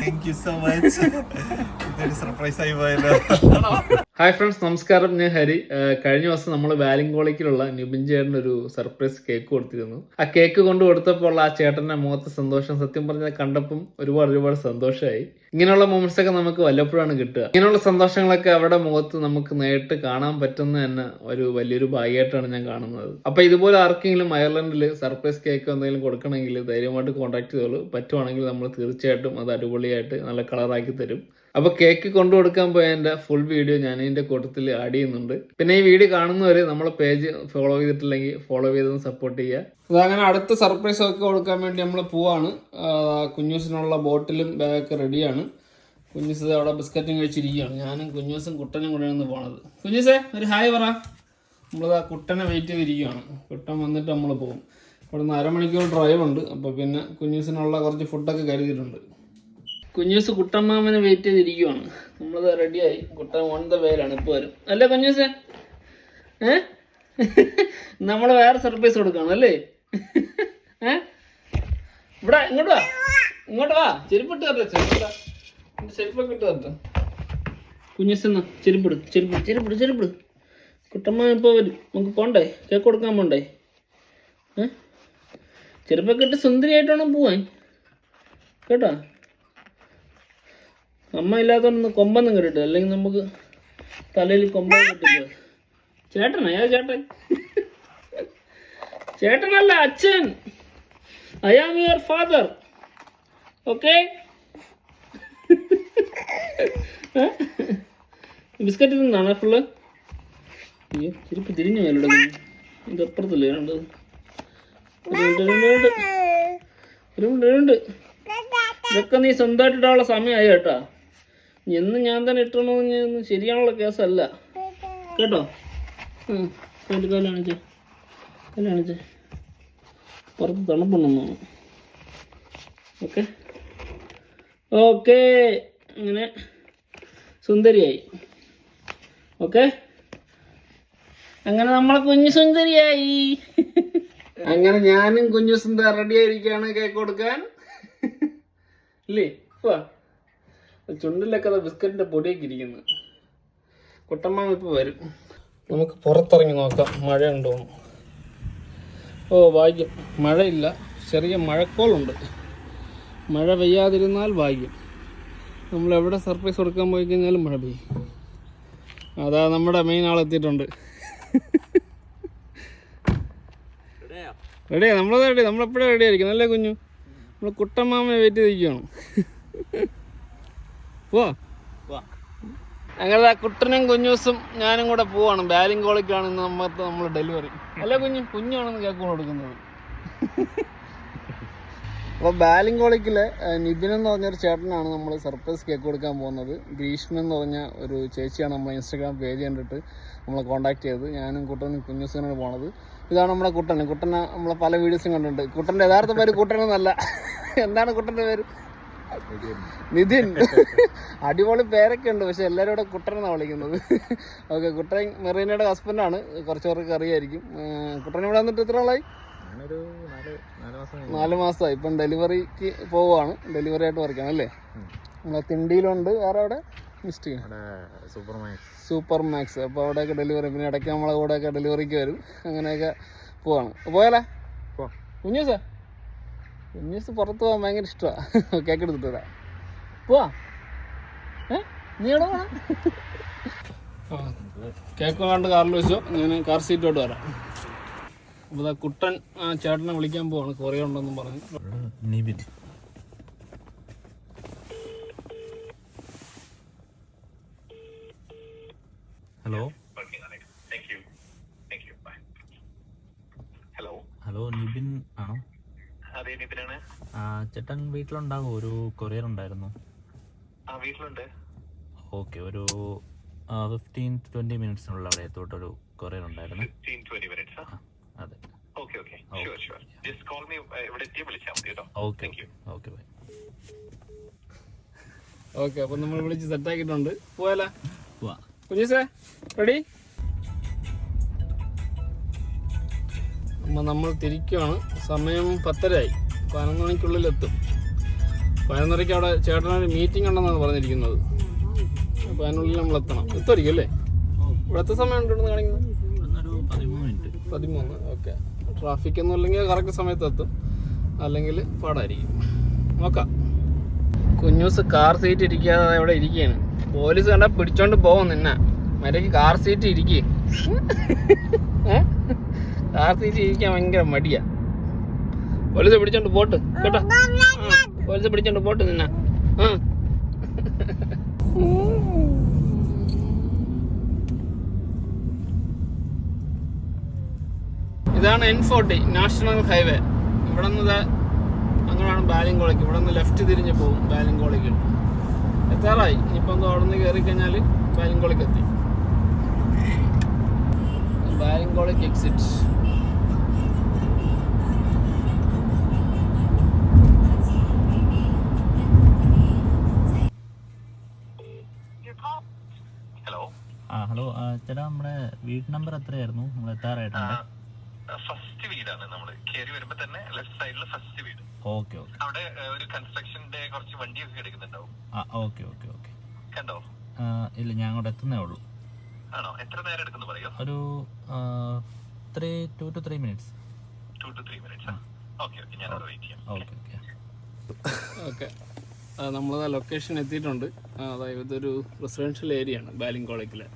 Thank you so much ഇതൊരു surprise ആയി പോയല്ലോ ഹായ് ഫ്രണ്ട്സ് നമസ്കാരം. ഞാൻ ഹരി. കഴിഞ്ഞ ദിവസം നമ്മൾ വാലിംഗോളിക്കിലുള്ള നിബിൻ ചേട്ടൻ ഒരു സർപ്രൈസ് കേക്ക് കൊടുത്തിരുന്നു. ആ കേക്ക് കൊണ്ട് കൊടുത്തപ്പോൾ ആ ചേട്ടന്റെ മുഖത്ത് സന്തോഷം. സത്യം പറഞ്ഞാൽ കണ്ടപ്പം ഒരുപാട് ഒരുപാട് സന്തോഷമായി ഇങ്ങനെയുള്ള മൊമെന്റ്സ് ഒക്കെ നമുക്ക് വല്ലപ്പോഴാണ് കിട്ടുക. ഇങ്ങനെയുള്ള സന്തോഷങ്ങളൊക്കെ അവരുടെ മുഖത്ത് നമുക്ക് നേരിട്ട് കാണാൻ പറ്റുന്ന തന്നെ ഒരു വലിയൊരു ഭാഗ്യമായിട്ടാണ് ഞാൻ കാണുന്നത്. അപ്പൊ ഇതുപോലെ ആർക്കെങ്കിലും അയർലൻഡിൽ സർപ്രൈസ് കേക്ക് എന്തെങ്കിലും കൊടുക്കണമെങ്കിൽ ധൈര്യമായിട്ട് കോൺടാക്ട് ചെയ്തോളൂ. പറ്റുവാണെങ്കിൽ നമ്മൾ തീർച്ചയായിട്ടും അത് അടിപൊളിയായിട്ട് നല്ല കളറാക്കി തരും. അപ്പൊ കേക്ക് കൊണ്ടു കൊടുക്കാൻ പോയതിന്റെ ഫുൾ വീഡിയോ ഞാൻ ഇതിന്റെ കൂട്ടത്തിൽ ആഡ് ചെയ്യുന്നുണ്ട്. പിന്നെ ഈ വീഡിയോ കാണുന്നവര് നമ്മളെ പേജ് ഫോളോ ചെയ്തിട്ടില്ലെങ്കിൽ ഫോളോ ചെയ്തൊന്ന് സപ്പോർട്ട് ചെയ്യുക. അങ്ങനെ അടുത്ത സർപ്രൈസ് ഒക്കെ കൊടുക്കാൻ വേണ്ടി നമ്മൾ പോവാണ്. കുഞ്ഞൂസിനുള്ള ബോട്ടിലും ബാഗൊക്കെ റെഡിയാണ് കുഞ്ഞൂസ് അവിടെ ബിസ്ക്കറ്റും കഴിച്ചിരിക്കുകയാണ്. ഞാനും കുഞ്ഞൂസും കുട്ടനും കൂടെയാണ് പോണത്. കുഞ്ഞൂസേ ഒരു ഹായ് പറ. നമ്മളിതാ കുട്ടനെ വെയിറ്റ് ചെയ്തിരിക്കുകയാണ്. കുട്ടൻ വന്നിട്ട് നമ്മൾ പോകും ഇവിടെ നിന്ന് അരമണിക്കൂർ ഡ്രൈവ് ഉണ്ട്. അപ്പോൾ പിന്നെ കുഞ്ഞൂസിനുള്ള കുറച്ച് ഫുഡൊക്കെ കരുതിയിട്ടുണ്ട്. കുഞ്ഞൂസ് കുട്ടമ്മാമനെ വെയിറ്റ് ചെയ്തിരിക്കുവാണ്. നമ്മളത് റെഡിയായി കുട്ടൻ ഓൺ ദ വേലാണ് ഇപ്പോൾ വരും. അല്ലേ കുഞ്ഞൂസ് ഏ? നമ്മൾ വേറെ സർപ്രൈസ് കൊടുക്കണം അല്ലേ? ഏ? ഇവിടെ ഇങ്ങോട്ട് വാ. ഇങ്ങോട്ട് വാ. ചെരുപ്പിട്ട് തരട്ടെ ചെരുപ്പിട്ട ചെരുപ്പൊക്കെ ഇട്ട് തരട്ടെ. കുഞ്ഞൂസ് ചെരുപ്പിട് ചെരുപ്പിട് ചെരുപ്പിട് ചെരുപ്പിട് കുട്ടമ്മ ഇപ്പോൾ വരും. നമുക്ക് പോണ്ടേ? കേക്ക് കൊടുക്കാൻ പോണ്ടേ? ഏ? ചെരുപ്പൊക്കെ ഇട്ട് സുന്ദരിയായിട്ട് പോവാൻ. കേട്ടോ? അമ്മ ഇല്ലാത്തതുകൊണ്ട് കൊമ്പൊന്നും കിട്ടില്ല അല്ലെങ്കിൽ നമുക്ക് തലയിൽ കൊമ്പ കിട്ടില്ല ചേട്ടനാ? ഏ ചേട്ടൻ? ചേട്ടനല്ല അച്ഛൻ. I am your father okay biscuit തിന്നാണ് ഫുള്ള് അയ്യോ ചെരുപ്പ് തിരിഞ്ഞു മേലോടെ ഇത് അപ്പുറത്തല്ലേ? കണ്ടത് ഒരു ഉണ്ട്. ഇതൊക്കെ നീ സ്വന്തമായിട്ട് സമയമായി കേട്ടാ. എന്ന് ഞാൻ തന്നെ ഇട്ടണമെന്ന് ശരിയാണുള്ള കേസല്ല. കേട്ടോ. കയ്യിൽ കല്ലാണിച്ചേ പുറത്ത് തണുപ്പുണ്ടെന്ന് തോന്നുന്നു. ഓക്കെ. ഓക്കെ. അങ്ങനെ സുന്ദരിയായി. ഓക്കെ. അങ്ങനെ നമ്മളെ കുഞ്ഞു സുന്ദരിയായി. അങ്ങനെ ഞാനും കുഞ്ഞു സുന്ദർ റെഡി ആയിരിക്കാണ് കേക്ക് കൊടുക്കാൻ. ഇല്ലേ? ചുണ്ടിലൊക്കെ ബിസ്ക്കറ്റിന്റെ പൊടിയൊക്കെ ഇരിക്കുന്നു. കുട്ടമ്മ ഇപ്പൊ വരും. നമുക്ക് പുറത്തിറങ്ങി നോക്കാം. മഴ ഉണ്ടോ ഓ ഭാഗ്യം. മഴയില്ല. ചെറിയ മഴക്കോളുണ്ട്. മഴ പെയ്യാതിരുന്നാൽ ഭാഗ്യം. നമ്മൾ എവിടെ സർപ്രൈസ് കൊടുക്കാൻ പോയി കഴിഞ്ഞാലും മഴ പെയ്യും. അതാ നമ്മുടെ മെയിൻ ആളെത്തിയിട്ടുണ്ട് റെഡിയാ നമ്മളത് റെഡി നമ്മളെപ്പോഴും റെഡി ആയിരിക്കും നല്ല കുഞ്ഞു? നമ്മൾ കുട്ടമാമനെ വെയിറ്റ് ചെയ്തിരിക്കുകയാണ് പോവാ. അങ്ങനെ ദാ കുട്ടനും കുഞ്ഞൂസും ഞാനും കൂടെ പോവാണ്. ബാലിംഗ് കോളിക്കാണ് ഇന്ന് നമ്മൾ ഡെലിവറി. അല്ല കുഞ്ഞു കുഞ്ഞാണെന്ന് കേക്ക് കൊടുക്കുന്നത്. അപ്പോൾ ബാലിംഗ് കോളിക്കിലെ നിബിൻ എന്ന് പറഞ്ഞൊരു ചേട്ടനാണ് നമ്മൾ സർപ്രൈസ് കേക്ക് കൊടുക്കാൻ പോകുന്നത്. ഗ്രീഷ്മ എന്ന് പറഞ്ഞ ഒരു ചേച്ചിയാണ് നമ്മളെ ഇൻസ്റ്റാഗ്രാം പേജ് കണ്ടിട്ട് നമ്മളെ കോൺടാക്ട് ചെയ്തത്. ഞാനും കുട്ടനും കുഞ്ഞൂസിനാണ് പോണത്. ഇതാണ് നമ്മുടെ കുട്ടൻ. കുട്ടനെ നമ്മളെ പല വീഡിയോസും കണ്ടിട്ടുണ്ട്. കുട്ടന്റെ യഥാർത്ഥ പേര് കുട്ടനെന്നല്ല എന്താണ് കുട്ടന്റെ പേര്? നിതിൻ അടിപൊളി പേരൊക്കെ ഉണ്ട് പക്ഷെ എല്ലാവരും ഇവിടെ കുട്ടനെന്നാണ് വിളിക്കുന്നത്. ഓക്കെ കുട്ടൻ മെറീനയുടെ ഹസ്ബൻഡാണ് കുറച്ച് പേർക്ക് അറിയായിരിക്കും. കുട്ടൻ ഇവിടെ വന്നിട്ട് എത്ര ആളായി നാല് നാല് മാസം നാല് മാസമായി. ഇപ്പം ഡെലിവറിക്ക് പോവാണ് ഡെലിവറി ആയിട്ട് വർക്കാണ് അല്ലേ? നമ്മളെ തിണ്ടിയിലുണ്ട്. വേറെ അവിടെ? സൂപ്പർ മാക്സ് അപ്പൊ മാക്സ് അപ്പോൾ അവിടെയൊക്കെ ഡെലിവറി പിന്നെ ഇടയ്ക്ക് നമ്മളെ കൂടെയൊക്കെ ഡെലിവറിക്ക് വരും. അങ്ങനെയൊക്കെ പോവാണ്. പോയാലേ? കുഞ്ഞു കുഞ്ഞൂസേ? കുഞ്ഞൂസ് പുറത്ത് പോകാൻ ഭയങ്കര ഇഷ്ടമാണ് കേക്ക് എടുത്തിട്ട് വരാം പോവാ. ഏ? നീ എവിടെ പോണ? കേക്ക് കണ്ട് കാറിൽ വെച്ചോ. ഞാൻ കാർ സീറ്റോട്ട് വരാം. അപ്പോൾ ദാ കുട്ടൻ ആ ചേട്ടനെ വിളിക്കാൻ പോവാണ്. കൊറിയ ഉണ്ടെന്നും പറഞ്ഞു. Nibin hello? Hello hello Nibin ആണോ? ചേട്ടൻ വീട്ടിലുണ്ടാകും ഒരു കൊറിയർ ഉണ്ടായിരുന്നു. ആ വീട്ടിലുണ്ട്. ഓക്കെ ഒരു ഫിഫ്റ്റീൻ ട്വന്റി മിനിറ്റ്സിനുള്ള അവിടെ എത്തോട്ടൊരു കൊറിയർ ഉണ്ടായിരുന്നു. അതെ. ഓക്കെ ജസ്റ്റ് കോൾ മീ ഇവിടെ എത്തിയാൽ വിളിച്ചാൽ മതി കേട്ടോ. Okay Thank okay. Bye. Okay അപ്പോൾ നമ്മൾ വിളിച്ച് സെറ്റ് ആക്കിയിട്ടുണ്ട്. പോയാലോ പോവാ. കുഞ്ഞീസേ റെഡി? അപ്പം നമ്മൾ തിരിക്കുവാണ്. സമയം പത്തരയായി. പതിനൊന്ന് മണിക്കുള്ളിൽ എത്തും പതിനൊന്നരയ്ക്ക് അവിടെ ചേട്ടനൊരു മീറ്റിംഗ് ഉണ്ടെന്നാണ് പറഞ്ഞിരിക്കുന്നത്. അപ്പോൾ അതിനുള്ളിൽ നമ്മൾ എത്തണം. എത്തുമായിരിക്കും അല്ലേ? ഇവിടെ എത്ര സമയം ഉണ്ടെന്ന് കാണിക്കുന്നത് പതിമൂന്ന്. ഓക്കെ. ട്രാഫിക് ഒന്നും ഇല്ലെങ്കിൽ കറക്റ്റ് സമയത്ത് എത്തും. അല്ലെങ്കിൽ പാടായിരിക്കും. നോക്കാം. കുഞ്ഞൂസ് കാർ സീറ്റ് ഇരിക്കാതെ അവിടെ ഇരിക്കുകയാണ്. പോലീസ് കണ്ടാൽ പിടിച്ചോണ്ട് പോകും നിന്നെ. മര്യാദയ്ക്ക് കാർ സീറ്റ് ഇരിക്കേ. കാർ സീറ്റ് ജീവിക്കാൻ ഭയങ്കര മടിയാ. പോലീസ് പിടിച്ചോണ്ട് പോട്ട് കേട്ടോ? പോലീസ് പിടിച്ചോണ്ട് പോട്ട് നിന്നെ. ആ ഇതാണ് എൻ ഫോർട്ടി നാഷണൽ ഹൈവേ ഇവിടെ നിന്ന് അങ്ങനെയാണ് ബാലിംഗോളയ്ക്ക്. ഇവിടെ നിന്ന് ലെഫ്റ്റ് തിരിഞ്ഞ് പോകും ബാലിംഗോളയ്ക്ക്. എത്താറായി. ഇനിയിപ്പോൾ എന്തോ അവിടെ നിന്ന് കയറി കഴിഞ്ഞാൽ ബാലിംഗോളയ്ക്ക് എത്തി. ബാലിംഗോളയ്ക്ക് എക്സിറ്റ് വീട്ട് നമ്പർ എത്രയായിരുന്നു? നമ്മൾ എത്താറായിട്ടുണ്ട്. ഫസ്റ്റ് വീടാണ് നമ്മൾ കയറി വരുമ്പോ തന്നെ ലെഫ്റ്റ് സൈഡിൽ ഫസ്റ്റ് വീട്. ഓക്കെ ഓക്കെ അവിടെ ഒരു കൺസ്ട്രക്ഷന്റെ കുറച്ച് വണ്ടിയൊക്കെ എടുക്കുന്നുണ്ടാവും ഓക്കെ ഓക്കെ ഓക്കെ കണ്ടോ? ഇല്ല ഞാൻ അങ്ങോട്ട് എത്തുന്നേ ഉള്ളൂ. ആണോ? എത്ര നേരം എടുക്കുന്നു പറയോ? ഒരു three two two three minutes two two three minutes okay okay ഞാൻ അവിടെ വെയിറ്റ് ചെയ്യാം. ഓക്കെ ഓക്കെ ഓക്കെ നമ്മളത് ലൊക്കേഷൻ എത്തിയിട്ടുണ്ട്. അതായത് ഇതൊരു റെസിഡൻഷ്യൽ ഏരിയ ആണ് ബാലിംഗോളയ്ക്കിലെ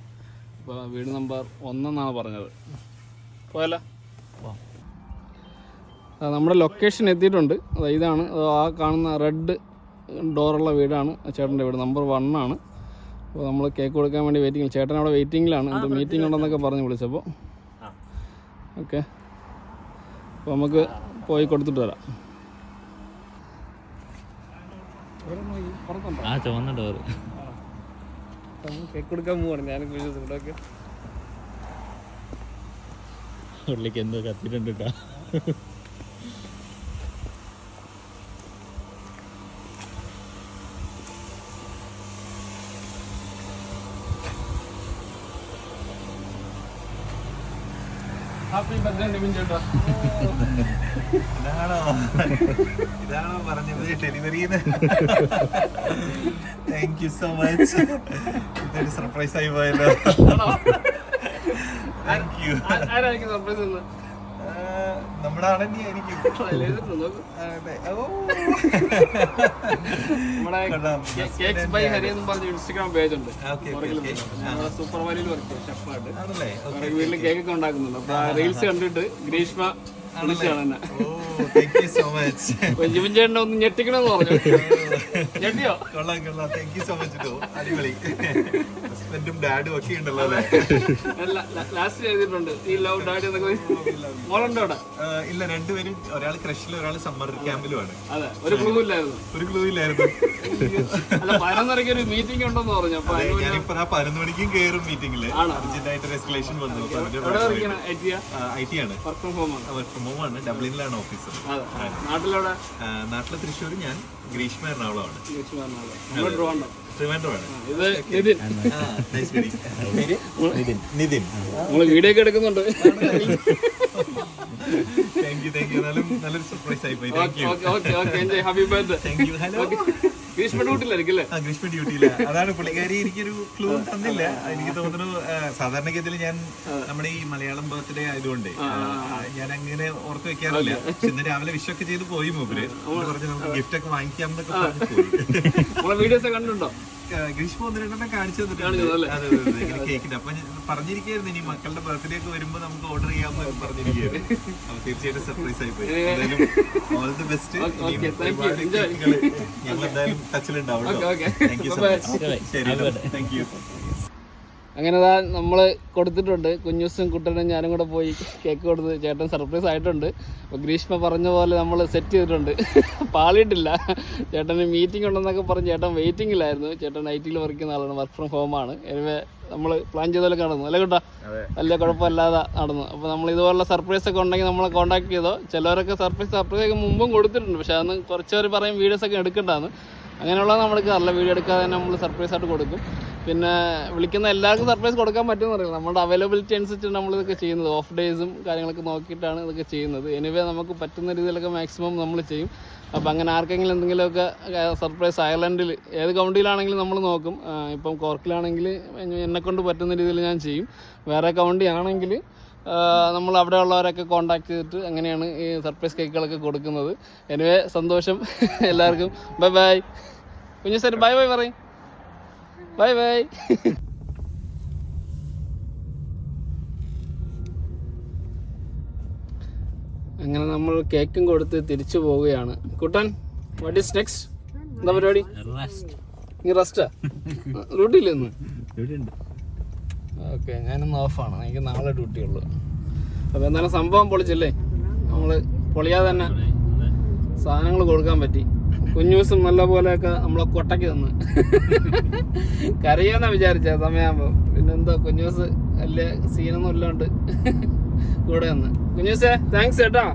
അപ്പോൾ വീട് നമ്പർ ഒന്നെന്നാണ് പറഞ്ഞത്. പോയല്ലോ. നമ്മുടെ ലൊക്കേഷൻ എത്തിയിട്ടുണ്ട്. അതാ ഇതാണ്. ആ കാണുന്ന റെഡ് ഡോറുള്ള വീടാണ് ചേട്ടന്റെ വീട്. നമ്പർ വൺ ആണ്. അപ്പോൾ നമ്മൾ കേക്ക് കൊടുക്കാൻ വേണ്ടി വെയിറ്റിംഗ് ചേട്ടൻ അവിടെ വെയിറ്റിങ്ങിലാണ് എന്തോ മീറ്റിംഗ് ഉണ്ടെന്നൊക്കെ പറഞ്ഞ് വിളിച്ചപ്പോൾ. ഓക്കെ അപ്പോൾ നമുക്ക് പോയി കൊടുത്തിട്ട് വരാം. ആ ചുവന്ന ഡോറ് കേക്ക് ഇവിടെയൊക്കെ. ഉള്ളിലേക്ക് എന്തോ കത്തിട്ടുണ്ട് കേട്ടോ ഹാപ്പി ബർത്ത്ഡേ നിവിൻ ചേട്ടാ. ഇതാണോ? ഇതാണോ പറഞ്ഞത്? ഡെലിവറിന്ന്. താങ്ക് യു സോ മച്ച് ഇതൊരു സർപ്രൈസ് ആയി പോയല്ലോ. താങ്ക് യു ആരായിരിക്കും സർപ്രൈസ് നമ്മുടെ ആയിരിക്കും ഇൻസ്റ്റാഗ്രാം പേജ് ഉണ്ട്. സൂപ്പർ വാലിയിൽ വർക്ക് ചെയ്യും ഷെഫായിട്ട്. വീട്ടിൽ കേക്ക് ഒക്കെ ഉണ്ടാക്കുന്നുണ്ട്. അപ്പൊ റീൽസ് കണ്ടിട്ട് ഗ്രീഷ്മ വിളിച്ചാണ് എന്നെ. താങ്ക് യു സോ മച്ച് അപ്പൊ ജിബിൻ ചേട്ടനെ ഒന്ന് ഞെട്ടിക്കണമെന്ന് പറഞ്ഞു. ഞെട്ടിയോ? കൊള്ളാം കൊള്ളാം. താങ്ക് യു സോ മച്ച് കേട്ടോ അടിപൊളി. ഹസ്ബൻഡും ഡാഡും ഒക്കെ ഉണ്ടല്ലോ അല്ലേ? ലാസ്റ്റ് എഴുതിയിട്ടുണ്ട്. ഈ ലവ് ഡാഡി എന്നൊക്കെ മോളുണ്ടോ ഇല്ല രണ്ടുപേരും ഒരാൾ ക്രഷിലും ഒരാൾ സമ്മർ ക്യാമ്പിലുമാണ് അതെ ഒരു ക്ലൂ ഇല്ലായിരുന്നു. ഒരു ക്ലൂ ഇല്ലായിരുന്നു. അല്ല പതിനൊന്നരയ്ക്ക് ഒരു മീറ്റിംഗ് ഉണ്ടെന്ന് പറഞ്ഞു. അപ്പൊ ഞാനിപ്പോ ആ പതിനൊന്ന് മണിക്കും കയറും മീറ്റിംഗിൽ അർജന്റായിട്ട് റെസ്കലേഷൻ വന്നു. ഐ ടി ആണ്. വർക്ക് ഫ്രം ഹോം ആണ്. ഡബ്ലിനിലാണ് ഓഫീസർ അതെ നാട്ടിലെവിടെ? നാട്ടിലെ തൃശ്ശൂർ ഞാൻ ഗ്രീഷ്മ എറണാകുളമാണ്. നമ്മൾ നിതിൻ. നമ്മൾ വീഡിയോ ഒക്കെ എടുക്കുന്നുണ്ട്. താങ്ക് യു താങ്ക് യു എന്നാലും നല്ലൊരു സർപ്രൈസ് ആയി പോയി. ഹാപ്പി ബർത്ത്ഡേ ഹലോ ഗ്രീഷ്മ ഡ്യൂട്ടിയില്ല അതാണ് പുള്ളിക്കാരി എനിക്കൊരു ക്ലൂ തന്നില്ല. എനിക്ക് തോന്നുന്നു സാധാരണഗതിയിൽ ഞാൻ നമ്മുടെ ഈ മലയാളം ബർത്ത്ഡേ ആയതുകൊണ്ട് ഞാൻ അങ്ങനെ ഓർത്ത് വെക്കാറില്ല. ഇന്ന് രാവിലെ വിഷൊക്കെ ചെയ്ത് പോയി മൂപ്പര്. പറഞ്ഞു നമുക്ക് ഗിഫ്റ്റ് ഒക്കെ വാങ്ങിക്കാം എന്നൊക്കെ പറഞ്ഞു പോയി. വീഡിയോസ് കണ്ടുണ്ടോ ഗ്രീഷ്മ ഒന്ന് രണ്ടെണ്ണം കാണിച്ചു തന്നിട്ടുണ്ട്. കേക്കിന്റെ അപ്പൊ പറഞ്ഞിരിക്കായിരുന്നു ഇനി മക്കളുടെ ബർത്ത്ഡേ ഒക്കെ വരുമ്പോ നമുക്ക് ഓർഡർ ചെയ്യാമെന്ന് പറഞ്ഞിരിക്കുകയായിരുന്നു. അപ്പൊ തീർച്ചയായിട്ടും സർപ്രൈസ് ആയി പോയി. എന്തായാലും ഓൾ ദി ബെസ്റ്റ്. ഞങ്ങൾ എന്തായാലും ടച്ചിലുണ്ടാവും. താങ്ക് യു സോ മച്ച് ശരി താങ്ക് യു അങ്ങനെ അതാ നമ്മൾ കൊടുത്തിട്ടുണ്ട്. കുഞ്ഞൂസും കുട്ടനും ഞാനും കൂടെ പോയി കേക്ക് കൊടുത്ത് ചേട്ടൻ സർപ്രൈസ് ആയിട്ടുണ്ട്. അപ്പോൾ ഗ്രീഷ്മ പറഞ്ഞ പോലെ നമ്മൾ സെറ്റ് ചെയ്തിട്ടുണ്ട്. പാളിയിട്ടില്ല. ചേട്ടന് മീറ്റിംഗ് ഉണ്ടെന്നൊക്കെ പറഞ്ഞ് ചേട്ടൻ വെയിറ്റിങ്ങിലായിരുന്നു ചേട്ടൻ ഐ ടിയിൽ വർക്ക് ചെയ്യുന്ന ആളാണ്. വർക്ക് ഫ്രം ഹോം ആണ്. എനിവേ നമ്മൾ പ്ലാൻ ചെയ്ത പോലെ നടന്നു. അല്ലേ കേട്ടോ? വലിയ കുഴപ്പമില്ലാതെ നടന്നു. അപ്പോൾ നമ്മൾ ഇതുപോലുള്ള സർപ്രൈസ് ഒക്കെ ഉണ്ടെങ്കിൽ നമ്മളെ കോൺടാക്ട് ചെയ്തോ? ചിലവരൊക്കെ സർപ്രൈസ് സർപ്രൈസ് ഒക്കെ മുമ്പും കൊടുത്തിട്ടുണ്ട്. പക്ഷേ അന്ന് കുറച്ച് പേര് പറയും വീഡിയോസ് ഒക്കെ എടുക്കേണ്ടതാണ് അങ്ങനെയുള്ളത് നമ്മൾ എടുക്കാറില്ല വീഡിയോ എടുക്കാതെ തന്നെ നമ്മൾ സർപ്രൈസ് ആയിട്ട് കൊടുക്കും. പിന്നെ വിളിക്കുന്ന എല്ലാവർക്കും സർപ്രൈസ് കൊടുക്കാൻ പറ്റുമെന്ന് അറിയില്ല. നമ്മുടെ അവൈലബിലിറ്റി അനുസരിച്ച് നമ്മൾ ഇതൊക്കെ ചെയ്യുന്നത്. ഓഫ് ഡേയ്സും കാര്യങ്ങളൊക്കെ നോക്കിയിട്ടാണ് ഇതൊക്കെ ചെയ്യുന്നത്. എനിവേ നമുക്ക് പറ്റുന്ന രീതിയിലൊക്കെ മാക്സിമം നമ്മൾ ചെയ്യും. അപ്പോൾ അങ്ങനെ ആർക്കെങ്കിലും എന്തെങ്കിലുമൊക്കെ സർപ്രൈസ് അയർലൻഡിൽ ഏത് കൗണ്ടിയിലാണെങ്കിലും നമ്മൾ നോക്കും. ഇപ്പം കോർക്കിലാണെങ്കിൽ എന്നെക്കൊണ്ട് പറ്റുന്ന രീതിയിൽ ഞാൻ ചെയ്യും. വേറെ കൗണ്ടി ആണെങ്കിൽ നമ്മൾ അവിടെ ഉള്ളവരൊക്കെ കോണ്ടാക്ട് ചെയ്തിട്ട് അങ്ങനെയാണ് ഈ സർപ്രൈസ് കേക്കുകളൊക്കെ കൊടുക്കുന്നത്. എനിവേ സന്തോഷം. എല്ലാവർക്കും. ബൈ ബൈ കുഞ്ഞു സാർ ബൈ ബൈ പറയും. ബൈ ബൈ അങ്ങനെ നമ്മൾ കേക്കും കൊടുത്ത് തിരിച്ചു പോവുകയാണ്. കുട്ടൻ വാട്ട് ഈസ് നെക്സ്റ്റ് എന്താ പരിപാടി? നീ റെസ്റ്റാ ഡ്യൂട്ടിയില്ല ഇന്ന്? ഓക്കെ ഞാനിന്ന് ഓഫാണ്. എനിക്ക് നാളെ ഡ്യൂട്ടി ഉള്ളു. അപ്പോൾ എന്തായാലും സംഭവം പൊളിച്ചല്ലേ? നമ്മൾ പൊളിയാതെ തന്നെ സാധനങ്ങൾ കൊടുക്കാൻ പറ്റി. കുഞ്ഞൂസും നല്ല പോലെയൊക്കെ നമ്മളെ കൊട്ടയ്ക്ക് തന്ന് കരയാന്നാ വിചാരിച്ച സമയമാകുമ്പോൾ പിന്നെന്താ കുഞ്ഞൂസ് വലിയ സീനൊന്നും ഇല്ലാണ്ട് കൂടെ നിന്ന്. കുഞ്ഞൂസേ താങ്ക്സ് ഏട്ടാ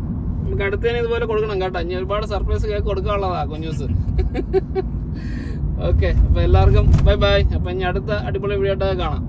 നമുക്ക് അടുത്തതിന് ഇതുപോലെ കൊടുക്കണം കേട്ടോ. ഇനി ഒരുപാട് സർപ്രൈസ് കേക്ക് കൊടുക്കാനുള്ളതാ കുഞ്ഞൂസ്. ഓക്കെ അപ്പൊ എല്ലാവർക്കും ബൈ ബൈ അപ്പൊ ഇനി അടുത്ത അടിപൊളി വീഡിയോ ആയിട്ട് കാണാം.